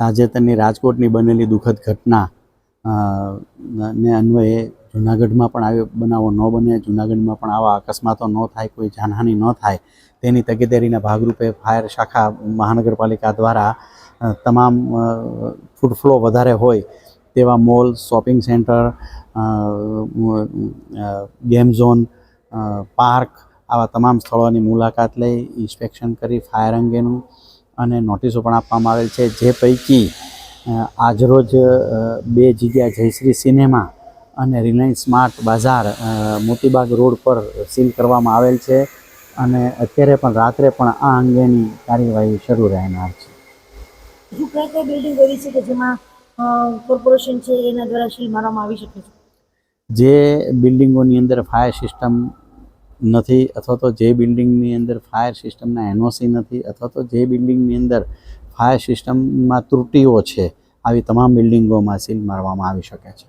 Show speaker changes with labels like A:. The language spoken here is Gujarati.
A: તાજેતરની રાજકોટની બનેલી દુઃખદ ઘટના ને અન્વયે જૂનાગઢમાં પણ આવી બનાવો ન બને, જૂનાગઢમાં પણ આવા અકસ્માતો ન થાય, કોઈ જાનહાની ન થાય. તેની તકેદારીના ભાગરૂપે ફાયર શાખા મહાનગરપાલિકા દ્વારા તમામ ફૂડફ્લો વધારે હોય તેવા mall, shopping centre game zone park, આવા તમામ સ્થળોની મુલાકાત લઈ ઇન્સ્પેક્શન કરી ફાયર અંગેનું અને નોટિસો પણ આપવામાં આવેલ છે. જે પૈકી આજરોજ બે જગ્યા જયશ્રી સિનેમા અને Reliance smart bazaar Motibagh road પર સીલ કરવામાં આવેલ છે અને અત્યારે પણ રાત્રે પણ આ અંગેની કાર્યવાહી શરૂ રહેનાર છે.
B: હજુ કઈ કઈ બિલ્ડિંગ એવી છે કે જેમાં કોર્પોરેશન છે એના દ્વારા સીલ મારવામાં આવી શકે છે?
A: જે બિલ્ડિંગોની અંદર ફાયર સિસ્ટમ નથી અથવા તો જે બિલ્ડિંગની અંદર ફાયર સિસ્ટમના એનઓસી નથી અથવા તો જે બિલ્ડિંગની અંદર ફાયર સિસ્ટમમાં ત્રુટીઓ છે, આવી તમામ બિલ્ડિંગોમાં સીલ મારવામાં આવી શકે છે.